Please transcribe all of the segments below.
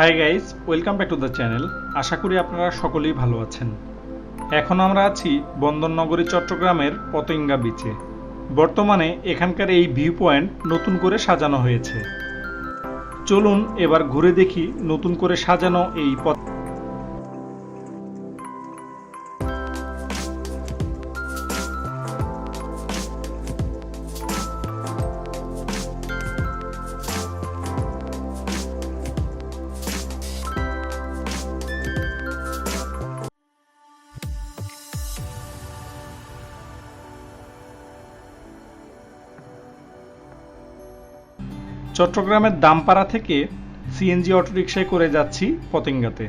Hi guys welcome back to the channel আশা করি আপনারা সকলেই ভালো আছেন। এখন আমরা আছি বন্দরনগরী, চট্টগ্রামের পতঙ্গা বিচে বর্তমানে এখানকার এই ভিউ পয়েন্ট নতুন করে সাজানো হয়েছে। চলুন এবার ঘুরে দেখি নতুন করে সাজানো এই পথ চট্টগ্রামের দামপাড়া থেকে সিএনজি অটোরিকশায় করে যাচ্ছি পতেঙ্গাতে।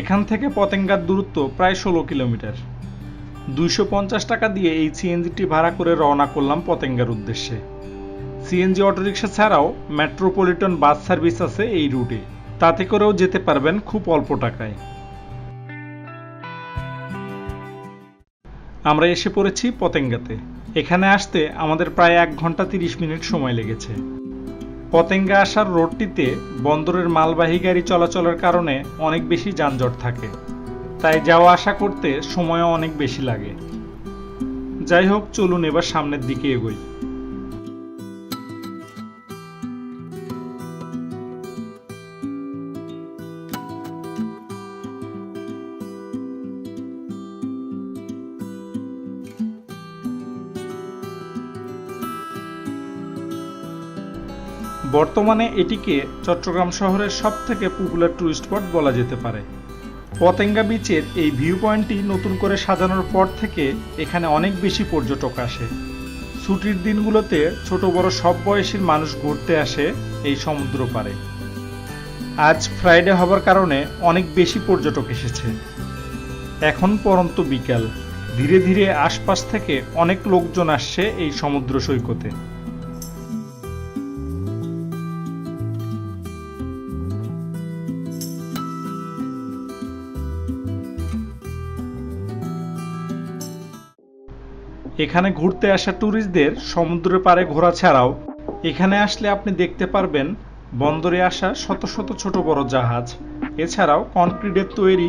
এখান থেকে পতেঙ্গার দূরত্ব প্রায় ষোলো কিলোমিটার। দুইশো পঞ্চাশ টাকা দিয়ে এই সিএনজিটি ভাড়া করে রওনা করলাম পতেঙ্গার উদ্দেশ্যে। সিএনজি অটোরিকশা ছাড়াও মেট্রোপলিটন বাস সার্ভিস আছে এই রুটে। তাতে করেও যেতে পারবেন খুব অল্প টাকায়। আমরা এসে পড়েছি পতেঙ্গাতে। এখানে আসতে আমাদের প্রায় এক ঘণ্টা তিরিশ মিনিট সময় লেগেছে। পতেঙ্গা আসার রোডটিতে বন্দরের মালবাহী গাড়ি চলাচলের কারণে অনেক বেশি যানজট থাকে। তাই যাওয়া আসা করতে সময়ও অনেক বেশি লাগে। যাই হোক, চলুন এবার সামনের দিকে এগোই। বর্তমানে এটিকে চট্টগ্রাম শহরের সবথেকে পপুলার টুরিস্ট স্পট বলা যেতে পারে। পতেঙ্গা বিচের এই ভিউ পয়েন্টটি নতুন করে সাজানোর পর থেকে এখানে অনেক বেশি পর্যটক আসে। ছুটির দিনগুলোতে ছোট বড় সব বয়সীর মানুষ ঘুরতে আসে এই সমুদ্র পারে আজ ফ্রাইডে হবার কারণে অনেক বেশি পর্যটক এসেছে। এখন পরন্ত বিকাল। ধীরে ধীরে আশপাশ থেকে অনেক লোকজন আসছে এই সমুদ্র সৈকতে। এখানে ঘুরতে আসা ট্যুরিস্টদের সমুদ্রের পাড়ে ঘোরা ছাড়াও এখানে আসলে আপনি দেখতে পারবেন বন্দরে আসা শত শত ছোট বড় জাহাজ। এছাড়াও কনক্রিটের তৈরি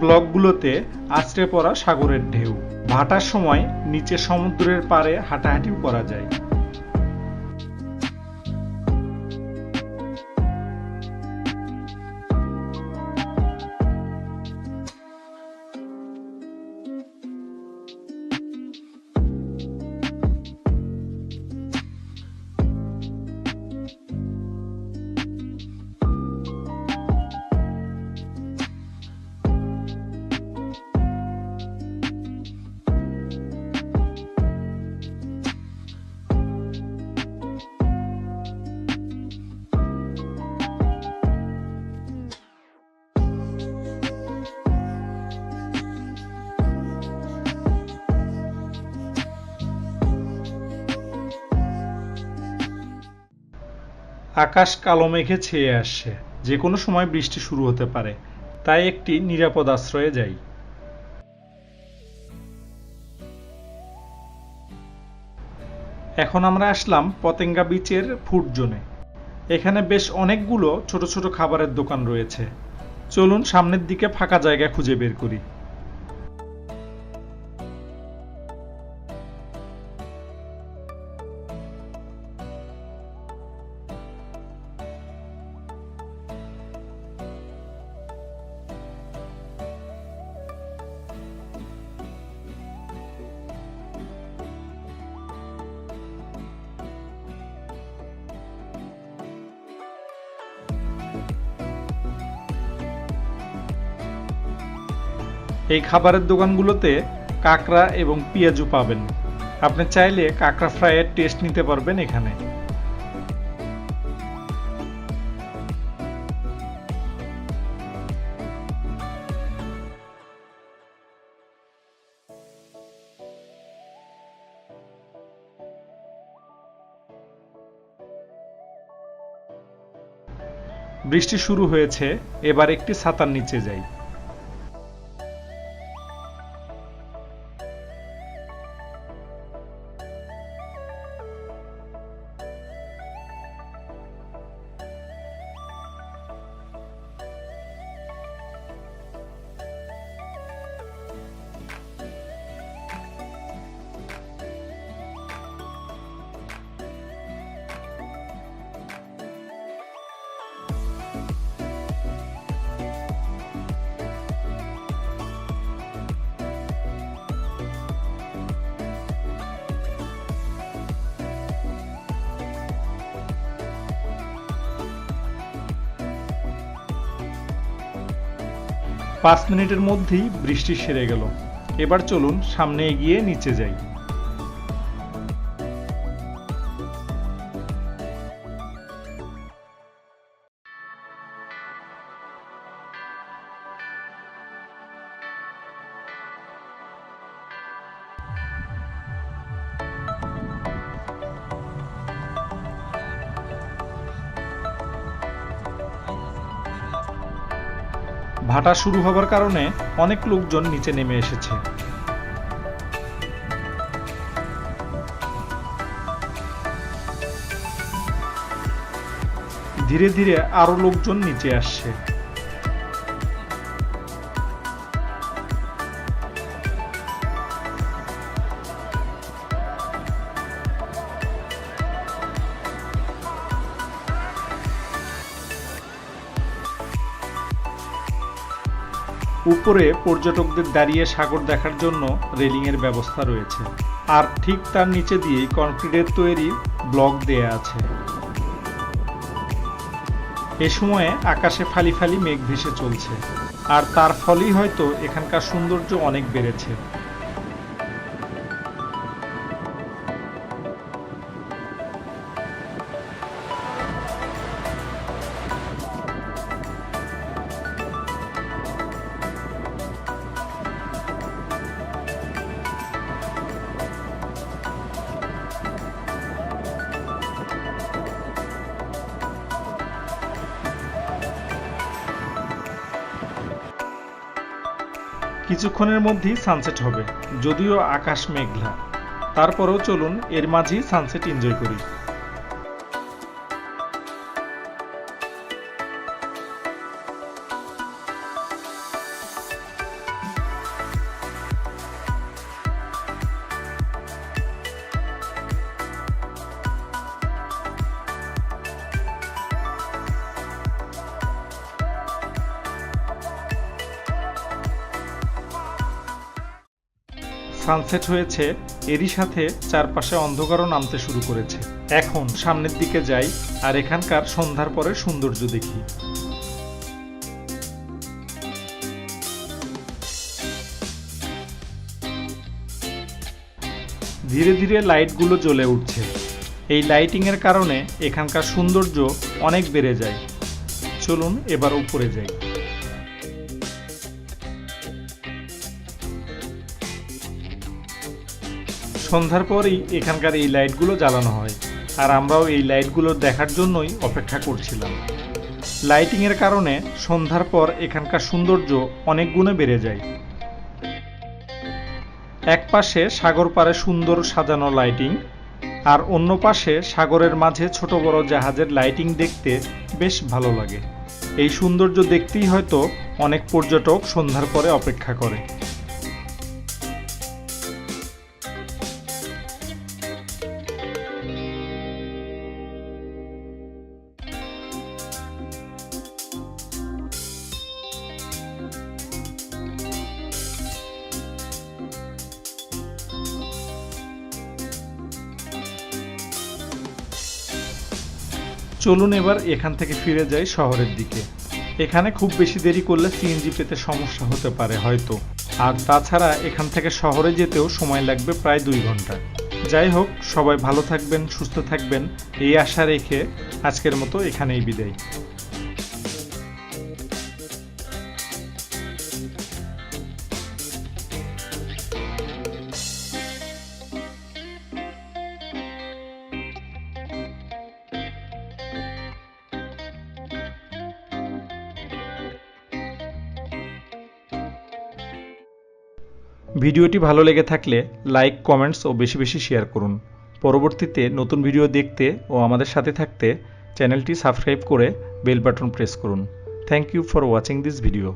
ব্লকগুলোতে আছড়ে পড়া সাগরের ঢেউ। ভাটার সময় নিচে সমুদ্রের পাড়ে হাঁটাহাঁটিও করা যায়। আকাশ কালো মেঘে ছেয়ে আসছে যে কোনো সময় বৃষ্টি শুরু হতে পারে। তাই একটি নিরাপদ আশ্রয়ে যাই। এখন আমরা আসলাম পতেঙ্গা বিচের ফুড জোনে। এখানে বেশ অনেকগুলো ছোট ছোট খাবারের দোকান রয়েছে। চলুন সামনের দিকে ফাঁকা জায়গা খুঁজে বের করি। এই খাবারের দোকানগুলোতে কাঁকড়া এবং পেঁয়াজু পাবেন। আপনি চাইলে কাঁকড়া ফ্রাইয়ের টেস্ট নিতে পারবেন এখানে। বৃষ্টি শুরু হয়েছে, এবার একটি ছাতার নিচে যাই। পাঁচ মিনিটের মধ্যেই বৃষ্টি সেরে গেল। এবার চলুন সামনে এগিয়ে নিচে যাই। ভাটা শুরু হবার কারণে অনেক লোকজন নিচে নেমে এসেছে। ধীরে ধীরে আরও লোকজন নিচে আসছে। উপরে পর্যটকদের দাঁড়িয়ে সাগর দেখার জন্য রেলিংয়ের ব্যবস্থা রয়েছে। আর ঠিক তার নিচে দিয়েই কনক্রিটের তৈরি ব্লক দেয়া আছে। এ সময়ে আকাশে ফালি ফালি মেঘ ভেসে চলছে। আর তার ফলেই হয়তো এখানকার সৌন্দর্য অনেক বেড়েছে। কিছুক্ষণের মধ্যেই সানসেট হবে যদিও আকাশ মেঘলা। তারপরেও চলুন এর মাঝেই সানসেট এনজয় করি। সানসেট হয়েছে, এরই সাথে চারপাশে অন্ধকারও নামতে শুরু করেছে। এখন সামনের দিকে যাই, আর এখানকার সন্ধ্যার পরে সৌন্দর্য দেখি। ধীরে ধীরে লাইটগুলো জ্বলে উঠছে। এই লাইটিংয়ের কারণে এখানকার সৌন্দর্য অনেক বেড়ে যায়। চলুন এবার উপরে যাই। সন্ধ্যার পরেই এখানকার এই লাইটগুলো জ্বালানো হয়, আর আমরাও এই লাইটগুলো দেখার জন্যই অপেক্ষা করছিলাম। লাইটিংয়ের কারণে সন্ধ্যার পর এখানকার সৌন্দর্য অনেক গুণে বেড়ে যায়। এক পাশে সাগর পাড়ে সুন্দর সাজানো লাইটিং, আর অন্য পাশে সাগরের মাঝে ছোট বড় জাহাজের লাইটিং দেখতে বেশ ভালো লাগে। এই সৌন্দর্য দেখতেই হয়তো অনেক পর্যটক সন্ধ্যার পরে অপেক্ষা করে। চলুন এবার এখান থেকে ফিরে যাই শহরের দিকে। এখানে খুব বেশি দেরি করলে সিএনজি পেতে সমস্যা হতে পারে হয়তো। আর তাছাড়া এখান থেকে শহরে যেতেও সময় লাগবে প্রায় দুই ঘণ্টা। যাই হোক, সবাই ভালো থাকবেন, সুস্থ থাকবেন, এই আশা রেখে আজকের মতো এখানেই বিদায়। ভিডিওটি ভালো লেগে থাকলে লাইক, কমেন্টস ও বেশি বেশি শেয়ার করুন। পরবর্তীতে নতুন ভিডিও দেখতে ও আমাদের সাথে থাকতে চ্যানেলটি সাবস্ক্রাইব করে বেল বাটন প্রেস করুন। Thank you for watching this video